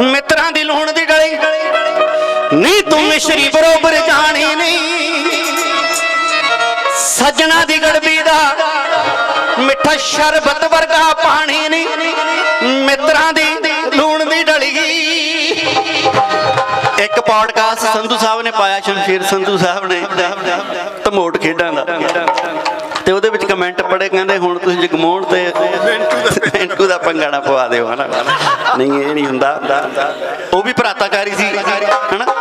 ਮਿੱਤਰਾਂ ਦੀ ਲੂਣ ਦੀ ਡਲੀ ਨੀ ਤੂੰ ਮਿਸ਼ਰੀ ਬਰੋਬਰ ਜਾਣੀ ਨਹੀਂ। ਸੱਜਣਾ ਦੀ ਗੜਬੀ ਦਾ ਮਿੱਠਾ ਸ਼ਰਬਤ ਵਰਗਾ ਪਾਣੀ ਨਹੀਂ। ਮਿੱਤਰਾਂ ਦੀ ਲੂਣ ਦੀ ਡਲੀ। ਇੱਕ ਪੌਡਕਾਸਟ ਸੰਧੂ ਸਾਹਿਬ ਨੇ ਪਾਇਆ, ਸ਼ਮਸ਼ੀਰ ਸੰਧੂ ਸਾਹਿਬ ਨੇ। ਧਮੋਟ ਖੇਡਾਂ ਦਾ। ਤੇ ਉਹਦੇ ਵਿੱਚ ਕਮੈਂਟ ਪੜੇ ਕਹਿੰਦੇ ਹੁਣ ਤੁਸੀਂ ਜਗਮੋਹਨ ਤੇ ਮਿੰਟੂ ਦਾ ਪੰਗਾ ਨਾ ਪਵਾ ਦਿਓ, ਹਨਾ। ਨਹੀਂ, ਇਹ ਨਹੀਂ ਹੁੰਦਾ। ਉਹ ਵੀ ਭਰਾਤਾਕਾਰੀ ਸੀ, ਹਨਾ?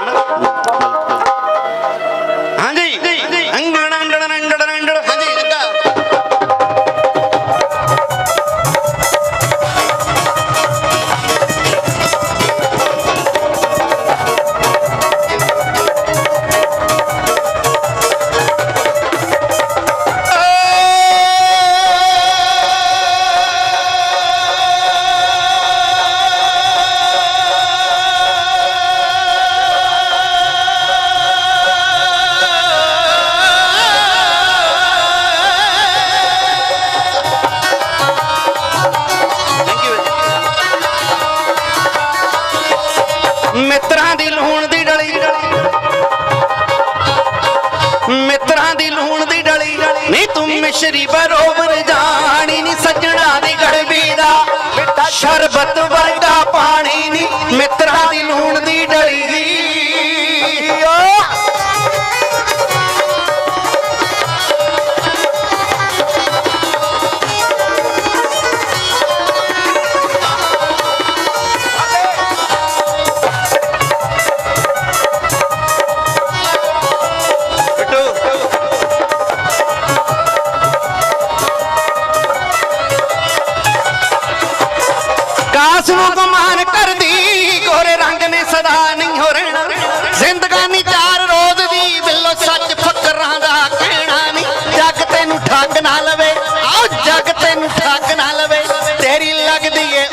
ਮਿੱਤਰਾਂ ਦੀ ਲੂਣ ਦੀ ਡਲੀ। ਨਹੀਂ ਤੂੰ ਮਿਸ਼ਰੀ ਬਰੋਬਰ ਜਾਣੀ ਨਹੀਂ ਸੱਜਣਾ ਦੀ ਗੜਬੀ ਦਾ। ਸ਼ਰਬਤ ਵਰਗਾ ਪਾਣੀ ਨਹੀਂ ਮਿੱਤਰਾਂ ਕਾਸ ਨੂੰ ਗੁਮਾਨ ਕਰਦੀ, ਗੋਰੇ ਰੰਗ ਨੇ ਸਦਾ ਨਹੀਂ ਹੋ ਰਹਿਣਾ ਜ਼ਿੰਦਗਾਨੀ ਚਾਰ ਰੋਜ਼ ਦੀ, ਬਿੱਲੋ ਸੱਚ ਫਕਰਾਂ ਦਾ ਕਹਿਣਾ ਨਹੀਂ। ਜੱਗ ਤੈਨੂੰ ਠੱਗ ਨਾ ਲਵੇ, ਆਓ ਜੱਗ ਤੈਨੂੰ ਠੱਗ ਨਾ ਲਵੇ। ਤੇਰੀ ਲੱਗਦੀ ਏ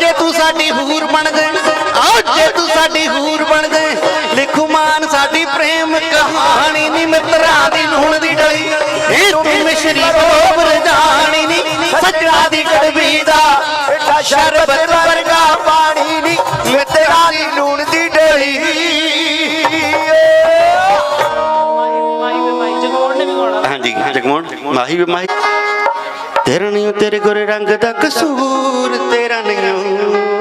ਜੇ ਤੂੰ ਸਾਡੀ ਹੂਰ ਬਣ ਗਏ ਆਓ ਜੇ ਤੂੰ ਸਾਡੀ ਹੂਰ ਬਣ ਗਏ। ਲਿਖੂ ਮਾਨ ਸਾਡੀ ਪ੍ਰੇਮ ਕਹਾਣੀ ਨਹੀਂ ਮਿੱਤਰਾਂ ਦੀ ਲੂਣ ਦੀ ਡਲੀ। ਇਹ ਤੂੰ ਮਿਸ਼ਰੀ ਬੋਬਰ ਜਾਣੀ ਨਹੀਂ ਸੱਜਣਾ ਦੀ ਗੜਬੀ ਦਾ ਸ਼ਰਬਤ ਵਰਗਾ ਪਾਣੀ ਨਹੀਂ ਮਿੱਤਰਾਂ ਦੀ ਲੂਣ ਦੀ ਡਲੀ। ਹਾਂਜੀ ਜਗਮੋਹਨ ਮਾਹੀ ਵੀ ਮਾਹੀ। ਤੇਰਾ ਨਹੀਂ ਤੇਰੇ ਗੋਰੇ ਰੰਗ ਦਾ ਕਸੂਰ ਤੇਰਾ ਨਹੀਂ